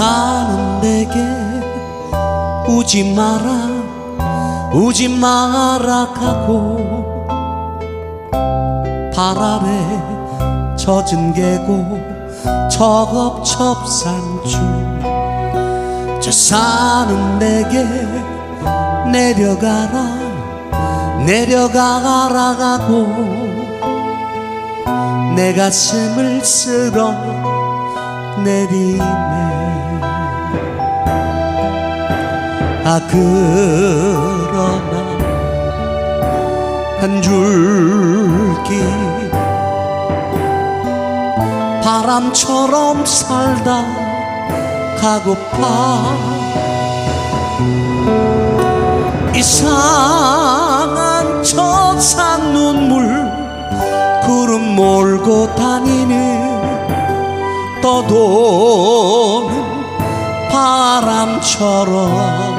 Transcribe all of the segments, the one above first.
사는 내게 우지 마라. 우지 마라 가고 발 아래 젖은 계곡 저겁첩 산주 저 사는 내게 내려가라 내려가라 가고 내 가슴을 쓸어 내리네 아 그러나 한 줄기 바람처럼 살다 가고파. 이상한 저산 눈물 구름 몰고 다니는 떠도는 바람처럼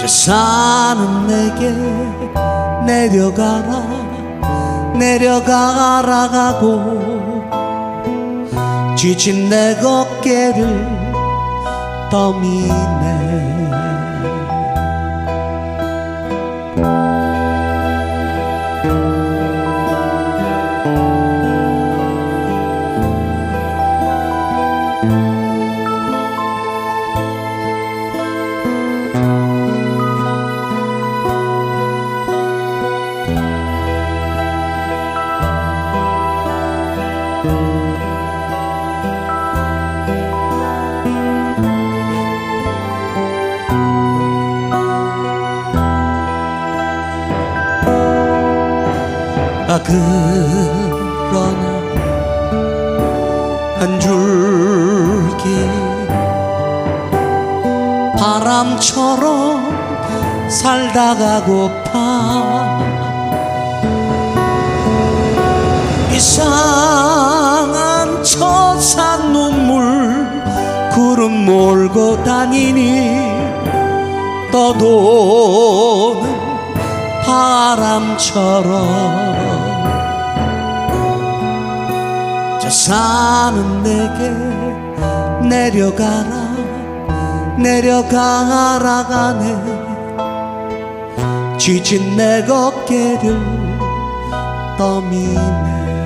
저 사는 내게 내려가라 내려가라 가고 지친 내 어깨를 떠미네 그러나 한 줄기 바람처럼 살다 가고파 이상한 저산 눈물 구름 몰고 다니니 떠도는 바람처럼 사는 내게 내려가라 내려가라 가네. 지친 내 어깨를 떠미네